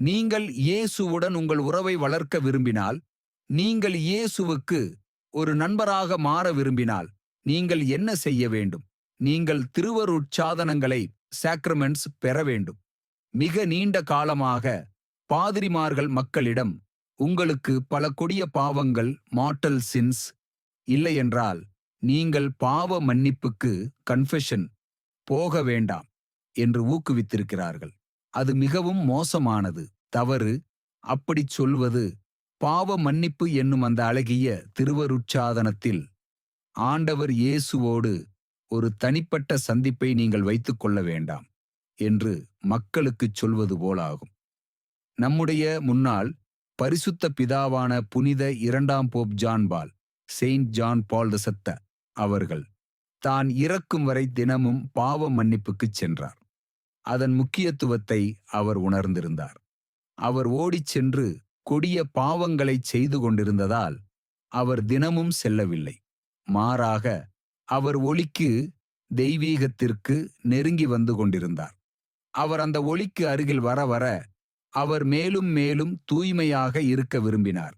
நீங்கள் இயேசுவுடன் உங்கள் உறவை வளர்க்க விரும்பினால் நீங்கள் இயேசுவுக்கு ஒரு நண்பராக மாற விரும்பினால் நீங்கள் என்ன செய்ய வேண்டும்? நீங்கள் திருவருட்சாதனங்களை சாக்ரமெண்ட்ஸ் பெற வேண்டும். மிக நீண்ட காலமாக பாதிரிமார்கள் மக்களிடம் உங்களுக்கு பல கொடிய பாவங்கள் மாட்டல் சின்ஸ் இல்லையென்றால் நீங்கள் பாவ மன்னிப்புக்கு கன்ஃபெஷன் போக வேண்டாம் என்று ஊக்குவித்திருக்கிறார்கள். அது மிகவும் மோசமானது. தவறு. அப்படிச் சொல்வது பாவ மன்னிப்பு என்னும் அந்த அழகிய திருவருட்சாதனத்தில். ஆண்டவர் இயேசுவோடு ஒரு தனிப்பட்ட சந்திப்பை நீங்கள் வைத்துக் கொள்ள வேண்டாம் என்று மக்களுக்குச் சொல்வது போலாகும். நம்முடைய முன்னாள் பரிசுத்த பிதாவான புனித இரண்டாம் pope John Paul saint John Paul the சத்த அவர்கள் தான் இறக்கும் வரை தினமும் பாவ மன்னிப்புக்குச் சென்றார். அதன் முக்கியத்துவத்தை அவர் உணர்ந்திருந்தார். அவர் ஓடிச் சென்று கொடிய பாவங்களைச் செய்து கொண்டிருந்ததால் அவர் தினமும் செல்லவில்லை. மாறாக அவர் ஒளிக்கு தெய்வீகத்திற்கு நெருங்கி வந்து கொண்டிருந்தார். அவர் அந்த ஒளிக்கு அருகில் வர வர அவர் மேலும் மேலும் தூய்மையாக இருக்க விரும்பினார்.